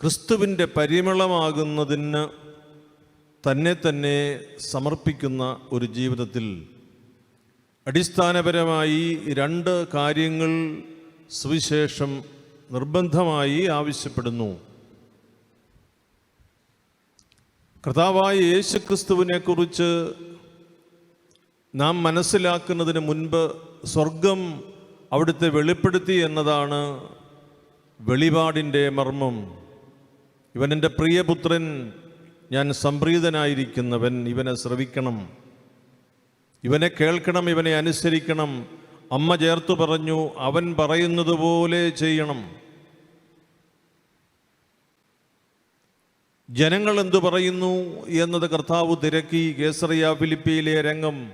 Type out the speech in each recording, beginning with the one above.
ക്രിസ്തുവിന്റെ പരിമളമാകുന്നതിന് തന്നെ തന്നെ സമർപ്പിക്കുന്ന ഒരു ജീവിതത്തിൽ അടിസ്ഥാനപരമായി രണ്ട് കാര്യങ്ങൾ സുവിശേഷം നിർബന്ധമായി ആവശ്യപ്പെടുന്നു. കർത്താവായ യേശു ക്രിസ്തുവിനെക്കുറിച്ച് നാം മനസ്സിലാക്കുന്നതിന് മുൻപ് സ്വർഗം അവിടുത്തെ വെളിപ്പെടുത്തി എന്നതാണ് വെളിപാടിന്റെ മർമ്മം. ഇവൻ എന്റെ പ്രിയപുത്രൻ ഞാൻ സംപ്രീതനായിരിക്കുന്നവൻ ഇവനെ ശ്രവിക്കണം. ഇവനെ കേൾക്കണം ഇവനെ അനുസരിക്കണം. അമ്മ ചേർത്തു പറഞ്ഞു അവൻ പറയുന്നത് പോലെ ചെയ്യണം. ജനങ്ങൾ എന്തു പറയുന്നു എന്നത് കർത്താവ് തിരക്കി കേസറിയ ഫിലിപ്പിയിലെ രംഗം.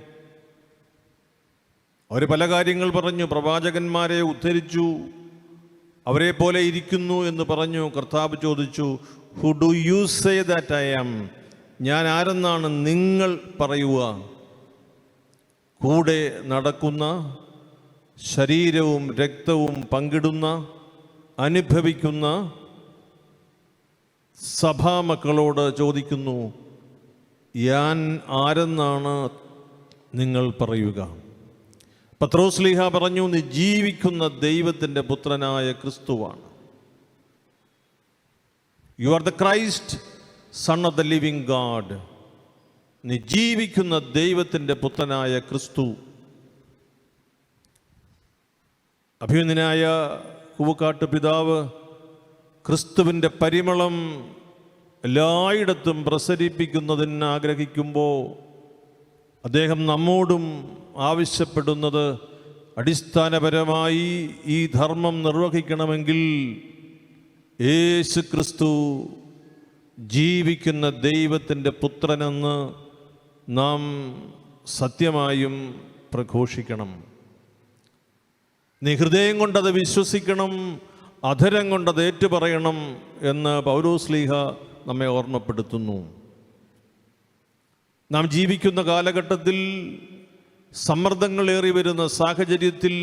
അവർ പല കാര്യങ്ങൾ പറഞ്ഞു പ്രവാചകന്മാരെ ഉദ്ധരിച്ചു. അവരെ പോലെ ഇരിക്കുന്നു എന്ന് പറഞ്ഞു കർത്താവ് ചോദിച്ചു who do you say that I am ഞാൻ ആരെന്നാണ് നിങ്ങൾ പറയുക? കൂടെ നടക്കുന്ന ശരീരവും രക്തവും പങ്കിടുന്ന അനുഭവിക്കുന്ന സഭാമക്കളോട് ചോദിക്കുന്നു ഞാൻ ആരെന്നാണ് നിങ്ങൾ പറയുക? പത്രോസ്ലിഹ പറഞ്ഞു നീ ജീവിക്കുന്ന ദൈവത്തിന്റെ പുത്രനായ ക്രിസ്തുവാണ്. You are the Christ son of the living God നീ ജീവിക്കുന്ന ദൈവത്തിന്റെ പുത്രനായ ക്രിസ്തു. അഭിമന്യനായ കൂവക്കാട്ട് പിതാവ് ക്രിസ്തുവിന്റെ പരിമളം എല്ലായിടത്തും പ്രസരിപ്പിക്കുന്നതിന് ആഗ്രഹിക്കുമ്പോൾ അദ്ദേഹം നമ്മോടും ആവശ്യപ്പെടുന്നത് അടിസ്ഥാനപരമായി ഈ ധർമ്മം നിർവഹിക്കണമെങ്കിൽ യേശു ക്രിസ്തു ജീവിക്കുന്ന ദൈവത്തിന്റെ പുത്രനെന്ന് നാം സത്യമായും പ്രഘോഷിക്കണം. നീ ഹൃദയം കൊണ്ടത് വിശ്വസിക്കണം അധരം കൊണ്ടത് ഏറ്റുപറയണം എന്ന് പൗരോസ്ലീഹ നമ്മെ ഓർമ്മപ്പെടുത്തുന്നു. നാം ജീവിക്കുന്ന കാലഘട്ടത്തിൽ സമ്മർദ്ദങ്ങളേറി വരുന്ന സാഹചര്യത്തിൽ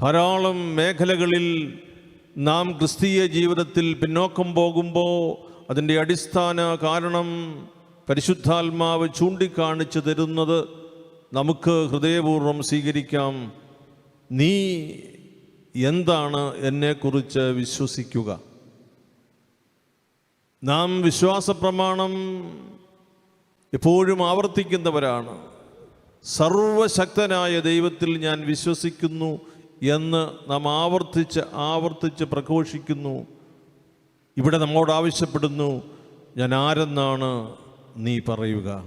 ധാരാളം മേഖലകളിൽ നാം ക്രിസ്തീയ ജീവിതത്തിൽ പിന്നോക്കം പോകുമ്പോൾ അതിന്റെ അടിസ്ഥാന കാരണം പരിശുദ്ധാത്മാവ് ചൂണ്ടിക്കാണിച്ചു തരുന്നത് നമുക്ക് ഹൃദയപൂർവം സ്വീകരിക്കാം. നീ എന്താണ് എന്നെക്കുറിച്ച് വിശ്വസിക്കുക? നാം വിശ്വാസ പ്രമാണം എപ്പോഴും ആവർത്തിക്കുന്നവരാണ്. സർവശക്തനായ ദൈവത്തിൽ ഞാൻ വിശ്വസിക്കുന്നു എന്ന് നാം ആവർത്തിച്ച് ആവർത്തിച്ച് പ്രഘോഷിക്കുന്നു. ഇവിടെ നമ്മോട് ആവശ്യപ്പെടുന്നു ഞാൻ ആരെന്നാണ് നീ പറയുക?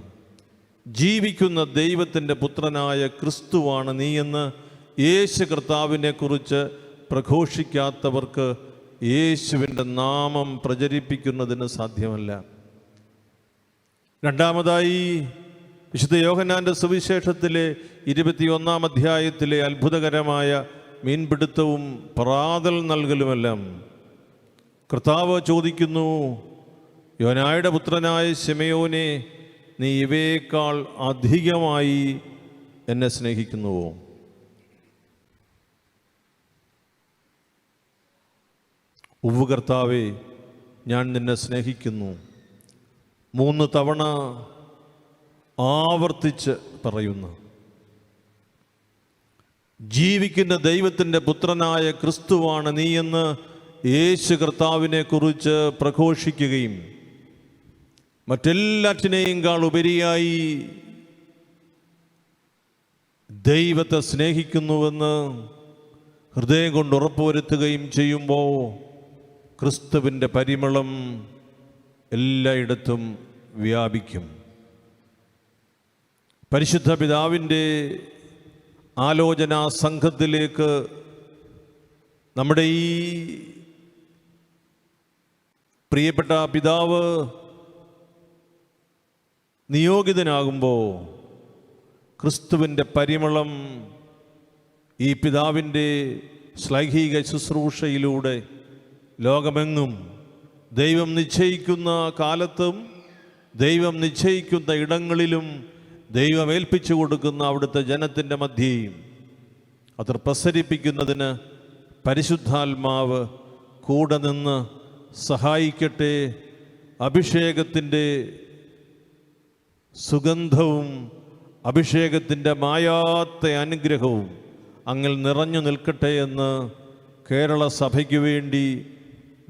ജീവിക്കുന്ന ദൈവത്തിന്റെ പുത്രനായ ക്രിസ്തുവാണ് നീ എന്ന് യേശു കർത്താവിനെക്കുറിച്ച് പ്രഘോഷിക്കാത്തവർക്ക് യേശുവിന്റെ നാമം പ്രചരിപ്പിക്കുന്നതിന് സാധ്യമല്ല. രണ്ടാമതായി വിശുദ്ധ യോഹന്നാന്റെ സുവിശേഷത്തിലെ ഇരുപത്തിയൊന്നാം അധ്യായത്തിലെ അത്ഭുതകരമായ മീൻപിടുത്തവും പ്രാതൽ നൽകലുമെല്ലാം കർത്താവ് ചോദിക്കുന്നു യോനായുടെ പുത്രനായ ശിമയോനെ നീ ഇവയേക്കാൾ അധികമായി എന്നെ സ്നേഹിക്കുന്നുവോ? ഉവ്വ് കർത്താവേ ഞാൻ നിന്നെ സ്നേഹിക്കുന്നു. മൂന്ന് തവണ ആവർത്തിച്ച് പറയുന്നു. ജീവിക്കുന്ന ദൈവത്തിന്റെ പുത്രനായ ക്രിസ്തുവാണ് നീയെന്ന് യേശു കർത്താവിനെ കുറിച്ച് പ്രഘോഷിക്കുകയും മറ്റെല്ലാറ്റിനെയും കാൾ ഉപരിയായി ദൈവത്തെ സ്നേഹിക്കുന്നുവെന്ന് ഹൃദയം കൊണ്ട് ഉറപ്പുവരുത്തുകയും ചെയ്യുമ്പോൾ ക്രിസ്തുവിന്റെ പരിമളം എല്ലായിടത്തും വ്യാപിക്കും. പരിശുദ്ധ പിതാവിന്റെ ആലോചനാ സംഘത്തിലേക്ക് നമ്മുടെ ഈ പ്രിയപ്പെട്ട പിതാവ് നിയോഗിതനാകുമ്പോൾ ക്രിസ്തുവിന്റെ പരിമളം ഈ പിതാവിന്റെ ശ്ലൈഹിക ശുശ്രൂഷയിലൂടെ ലോകമെങ്ങും ദൈവം നിശ്ചയിക്കുന്ന കാലത്തും ദൈവം നിശ്ചയിക്കുന്ന ഇടങ്ങളിലും ദൈവം ഏൽപ്പിച്ചു കൊടുക്കുന്ന അവിടുത്തെ ജനത്തിന്റെ മധ്യേയും അത് പ്രസരിപ്പിക്കുന്നതിന് പരിശുദ്ധാത്മാവ് കൂടെ നിന്ന് സഹായിക്കട്ടെ. അഭിഷേകത്തിന്റെ സുഗന്ധവും അഭിഷേകത്തിന്റെ മായാത്ത അനുഗ്രഹവും അങ്ങിൽ നിറഞ്ഞു നിൽക്കട്ടെ എന്ന് കേരള സഭയ്ക്ക് വേണ്ടി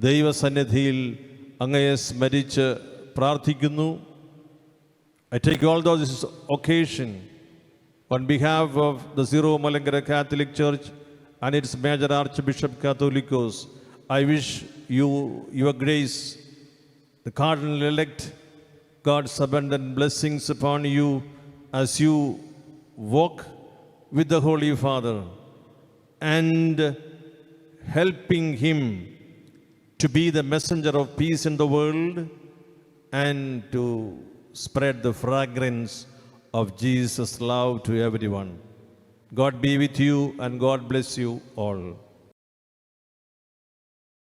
ദൈവസന്നിധിയിൽ അങ്ങയെ സ്മരിച്ച് പ്രാർത്ഥിക്കുന്നു I take all those occasion on behalf of the Zero Malangara Catholic Church and its Major Archbishop Catholicos. I wish you, your grace, the Cardinal elect, God's abundant blessings upon you as you walk with the Holy Father and helping him to be the messenger of peace in the world and to spread the fragrance of Jesus' love to everyone. God be with you and God bless you all.